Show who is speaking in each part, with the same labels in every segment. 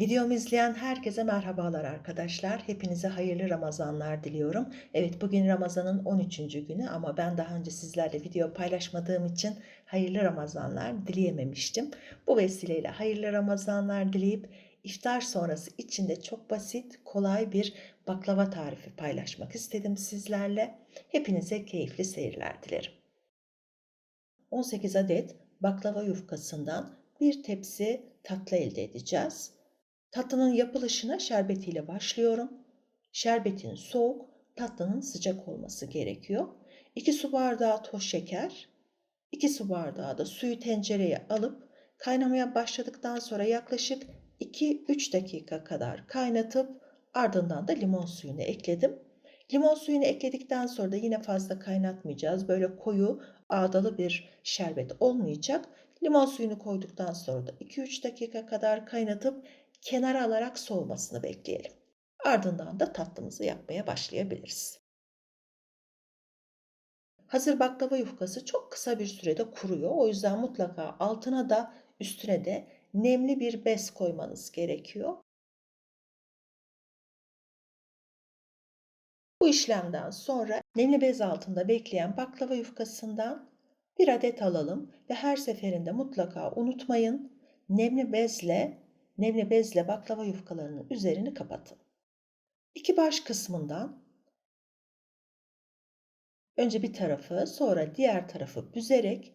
Speaker 1: Videomu izleyen herkese merhabalar arkadaşlar. Hepinize hayırlı Ramazanlar diliyorum. Evet bugün Ramazan'ın 13. günü ama ben daha önce sizlerle video paylaşmadığım için hayırlı Ramazanlar dileyememiştim. Bu vesileyle hayırlı Ramazanlar dileyip iftar sonrası içinde çok basit, kolay bir baklava tarifi paylaşmak istedim sizlerle. Hepinize keyifli seyirler dilerim. 18 adet baklava yufkasından bir tepsi tatlı elde edeceğiz. Tatlının yapılışına şerbetiyle başlıyorum. Şerbetin soğuk, tatlının sıcak olması gerekiyor. 2 su bardağı toz şeker, 2 su bardağı da suyu tencereye alıp kaynamaya başladıktan sonra yaklaşık 2-3 dakika kadar kaynatıp ardından da limon suyunu ekledim. Limon suyunu ekledikten sonra da yine fazla kaynatmayacağız. Böyle koyu, ağdalı bir şerbet olmayacak. Limon suyunu koyduktan sonra da 2-3 dakika kadar kaynatıp kenara alarak soğumasını bekleyelim. Ardından da tatlımızı yapmaya başlayabiliriz. Hazır baklava yufkası çok kısa bir sürede kuruyor. O yüzden mutlaka altına da üstüne de nemli bir bez koymanız gerekiyor. Bu işlemden sonra nemli bez altında bekleyen baklava yufkasından bir adet alalım ve her seferinde mutlaka unutmayın nemli bezle nemli bezle baklava yufkalarının üzerini kapatın. İki baş kısmından önce bir tarafı sonra diğer tarafı büzerek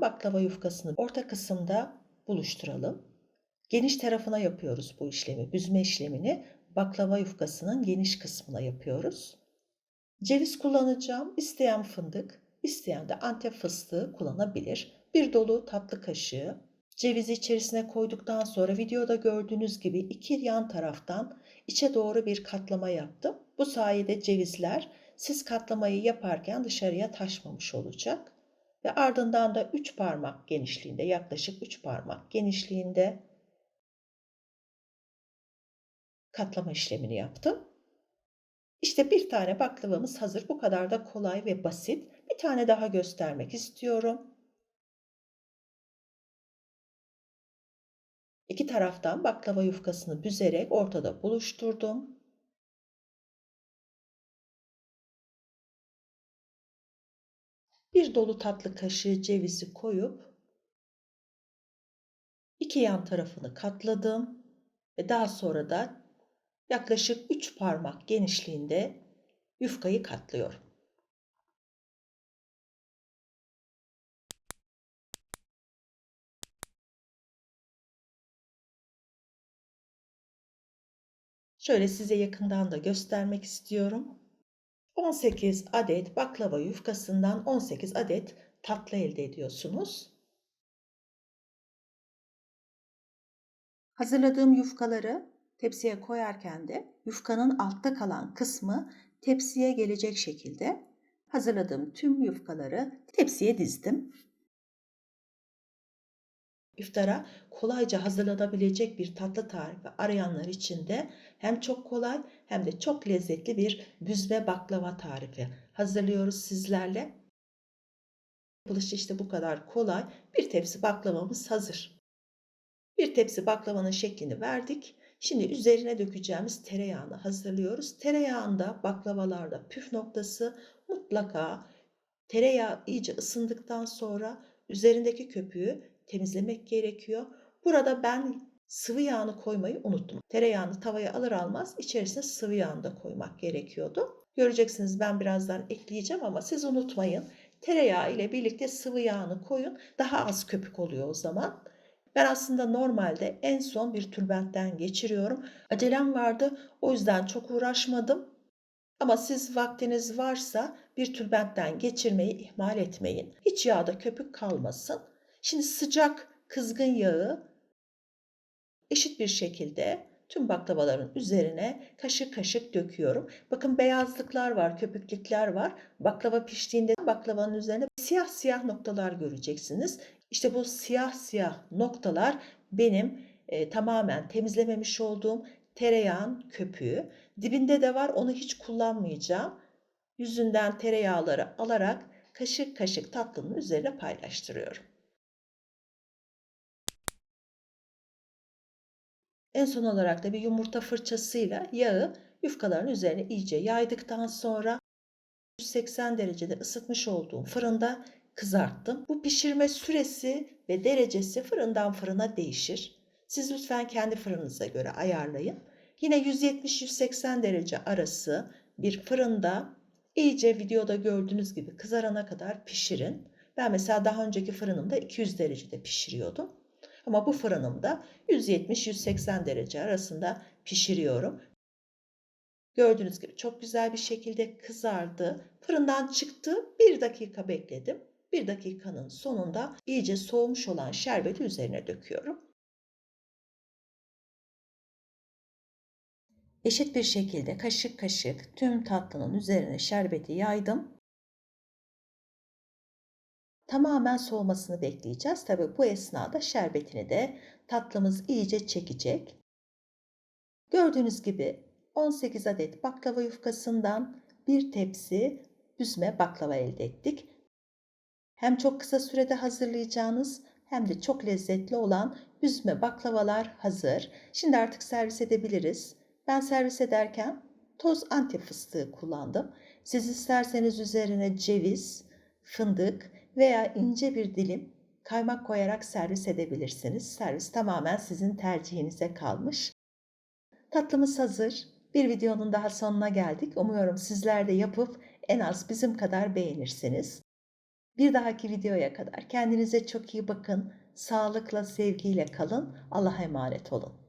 Speaker 1: baklava yufkasını orta kısımda buluşturalım. Geniş tarafına yapıyoruz bu işlemi. Büzme işlemini baklava yufkasının geniş kısmına yapıyoruz. Ceviz kullanacağım. İsteyen fındık, isteyen de antep fıstığı kullanabilir. Bir dolu tatlı kaşığı Cevizi içerisine koyduktan sonra videoda gördüğünüz gibi iki yan taraftan içe doğru bir katlama yaptım. Bu sayede cevizler siz katlamayı yaparken dışarıya taşmamış olacak. Ve ardından da 3 parmak genişliğinde yaklaşık 3 parmak genişliğinde katlama işlemini yaptım. İşte bir tane baklavamız hazır. Bu kadar da kolay ve basit. Bir tane daha göstermek istiyorum. İki taraftan baklava yufkasını büzerek ortada buluşturdum. Bir dolu tatlı kaşığı cevizi koyup iki yan tarafını katladım ve daha sonra da yaklaşık 3 parmak genişliğinde yufkayı katlıyorum. Şöyle size yakından da göstermek istiyorum. 18 adet baklava yufkasından 18 adet tatlı elde ediyorsunuz. Hazırladığım yufkaları tepsiye koyarken de yufkanın altta kalan kısmı tepsiye gelecek şekilde hazırladığım tüm yufkaları tepsiye dizdim iftara kolayca hazırlanabilecek bir tatlı tarifi arayanlar için de hem çok kolay hem de çok lezzetli bir büzme baklava tarifi hazırlıyoruz sizlerle. Yapılışı işte bu kadar kolay. Bir tepsi baklavamız hazır. Bir tepsi baklavanın şeklini verdik. Şimdi üzerine dökeceğimiz tereyağını hazırlıyoruz. Tereyağında baklavalarda püf noktası mutlaka tereyağı iyice ısındıktan sonra üzerindeki köpüğü temizlemek gerekiyor. Burada ben sıvı yağını koymayı unuttum. Tereyağını tavaya alır almaz içerisine sıvı yağını da koymak gerekiyordu. Göreceksiniz ben birazdan ekleyeceğim ama siz unutmayın. Tereyağı ile birlikte sıvı yağını koyun. Daha az köpük oluyor o zaman. Ben aslında normalde en son bir tülbentten geçiriyorum. Acelem vardı o yüzden çok uğraşmadım. Ama siz vaktiniz varsa bir tülbentten geçirmeyi ihmal etmeyin. Hiç yağda köpük kalmasın. Şimdi sıcak kızgın yağı eşit bir şekilde tüm baklavaların üzerine kaşık kaşık döküyorum. Bakın beyazlıklar var, köpüklükler var. Baklava piştiğinde baklavanın üzerine siyah siyah noktalar göreceksiniz. İşte bu siyah siyah noktalar benim e, tamamen temizlememiş olduğum tereyağın köpüğü. Dibinde de var onu hiç kullanmayacağım. Yüzünden tereyağları alarak kaşık kaşık tatlının üzerine paylaştırıyorum. En son olarak da bir yumurta fırçasıyla yağı yufkaların üzerine iyice yaydıktan sonra 180 derecede ısıtmış olduğum fırında kızarttım. Bu pişirme süresi ve derecesi fırından fırına değişir. Siz lütfen kendi fırınınıza göre ayarlayın. Yine 170-180 derece arası bir fırında iyice videoda gördüğünüz gibi kızarana kadar pişirin. Ben mesela daha önceki fırınımda 200 derecede pişiriyordum. Ama bu fırınımda 170-180 derece arasında pişiriyorum. Gördüğünüz gibi çok güzel bir şekilde kızardı. Fırından çıktı. Bir dakika bekledim. Bir dakikanın sonunda iyice soğumuş olan şerbeti üzerine döküyorum. Eşit bir şekilde kaşık kaşık tüm tatlının üzerine şerbeti yaydım. Tamamen soğumasını bekleyeceğiz. Tabi bu esnada şerbetini de tatlımız iyice çekecek. Gördüğünüz gibi 18 adet baklava yufkasından bir tepsi büzme baklava elde ettik. Hem çok kısa sürede hazırlayacağınız hem de çok lezzetli olan büzme baklavalar hazır. Şimdi artık servis edebiliriz. Ben servis ederken toz antep fıstığı kullandım. Siz isterseniz üzerine ceviz, fındık veya ince bir dilim kaymak koyarak servis edebilirsiniz. Servis tamamen sizin tercihinize kalmış. Tatlımız hazır. Bir videonun daha sonuna geldik. Umuyorum sizler de yapıp en az bizim kadar beğenirsiniz. Bir dahaki videoya kadar kendinize çok iyi bakın. Sağlıkla, sevgiyle kalın. Allah'a emanet olun.